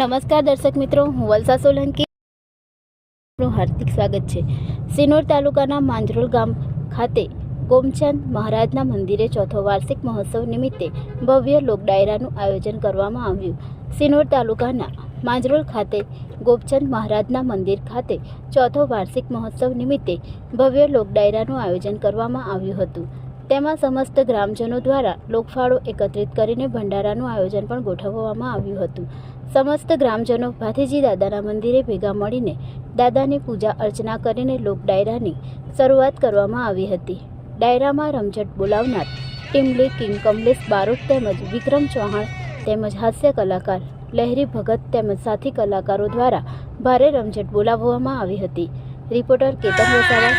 નમસ્કાર દર્શક મિત્રો, હું વલસા સોલંકી. આપનું હાર્દિક સ્વાગત છે. સિનોર તાલુકાના માંજરોલ ગામ ખાતે ગોમચંદ મહારાજના મંદિરે ચોથો વાર્ષિક મહોત્સવ નિમિત્તે ભવ્ય લોક ડાયરાનું આયોજન કરવામાં આવ્યું. સિનોર તાલુકાના માંજરોલ ખાતે ગોપચંદ મહારાજના મંદિર ખાતે ચોથો વાર્ષિક મહોત્સવ નિમિત્તે ભવ્ય લોક ડાયરાનું આયોજન કરવામાં આવ્યું હતું. તેમાં સમસ્ત ગ્રામજનો દ્વારા લોકફાળો એકત્રિત કરીને ભંડારાનું આયોજન પણ ગોઠવવામાં આવ્યું હતું. સમસ્ત ગ્રામજનો ભાથીજી દાદાના મંદિરે ભેગા મળીને દાદાની પૂજા અર્ચના કરીને લોક ડાયરાની શરૂઆત કરવામાં આવી હતી. ડાયરામાં રમઝટ બોલાવનાર ટીમલી કિંગ કમલેશ બારોટ તેમજ વિક્રમ ચૌહાણ તેમજ હાસ્ય કલાકાર લહેરી ભગત તેમજ સાથી કલાકારો દ્વારા ભારે રમઝટ બોલાવવામાં આવી હતી. રિપોર્ટર કેતન વસાવા